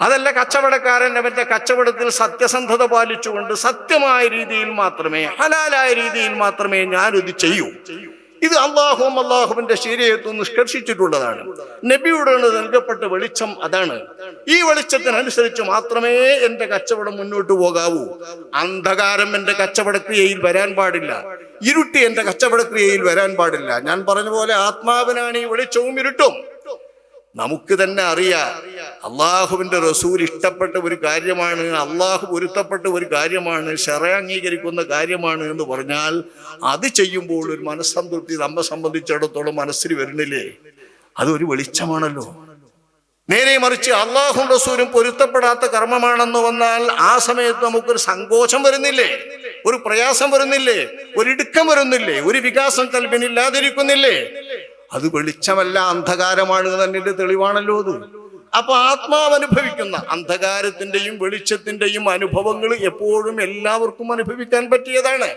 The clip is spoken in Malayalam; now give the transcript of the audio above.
അതല്ല കച്ചവടക്കാരൻ അവന്റെ കച്ചവടത്തിൽ സത്യസന്ധത പാലിച്ചുകൊണ്ട് സത്യമായ രീതിയിൽ മാത്രമേ ഹലാലായ രീതിയിൽ മാത്രമേ ഞാനിത് ചെയ്യൂ. ഇത് അള്ളാഹും അള്ളാഹുവിന്റെ ശരീരത്വം നിഷ്കർഷിച്ചിട്ടുള്ളതാണ്. നബിയുടെ നൽകപ്പെട്ട വെളിച്ചം അതാണ്. ഈ വെളിച്ചത്തിനനുസരിച്ച് മാത്രമേ എന്റെ കച്ചവടം മുന്നോട്ട് പോകാവൂ. അന്ധകാരം എന്റെ കച്ചവടക്രിയയിൽ വരാൻ പാടില്ല. ഇരുട്ടി എന്റെ കച്ചവടക്രിയയിൽ വരാൻ പാടില്ല. ഞാൻ പറഞ്ഞ പോലെ ആത്മാവിനാണ് ഈ വെളിച്ചവും ഇരുട്ടും. നമുക്ക് തന്നെ അറിയാം അള്ളാഹുവിന്റെ റസൂൽ ഇഷ്ടപ്പെട്ട ഒരു കാര്യമാണ് അള്ളാഹു പൊരുത്തപ്പെട്ട ഒരു കാര്യമാണ് ഷെറ അംഗീകരിക്കുന്ന കാര്യമാണ് എന്ന് പറഞ്ഞാൽ അത് ചെയ്യുമ്പോൾ ഒരു മനസ്സംതൃപ്തി നമ്മെ സംബന്ധിച്ചിടത്തോളം മനസ്സിൽ വരുന്നില്ലേ? അതൊരു വെളിച്ചമാണല്ലോ. നേരെ മറിച്ച് അള്ളാഹും റസൂലും പൊരുത്തപ്പെടാത്ത കർമ്മമാണെന്ന് വന്നാൽ ആ സമയത്ത് നമുക്കൊരു സങ്കോചം വരുന്നില്ലേ? ഒരു പ്രയാസം വരുന്നില്ലേ? ഒരു ഇടുക്കം വരുന്നില്ലേ? ഒരു വികാസം കൽപ്പിനില്ലാതിരിക്കുന്നില്ലേ അത് വെളിച്ചമല്ല അന്ധകാരമാണ് എന്നതിന്റെ തെളിവാണല്ലോ അത്. അപ്പൊ ആത്മാവ് അനുഭവിക്കുന്ന അന്ധകാരത്തിന്റെയും വെളിച്ചത്തിന്റെയും അനുഭവങ്ങൾ എപ്പോഴും എല്ലാവർക്കും അനുഭവിക്കാൻ പറ്റിയതാണ്.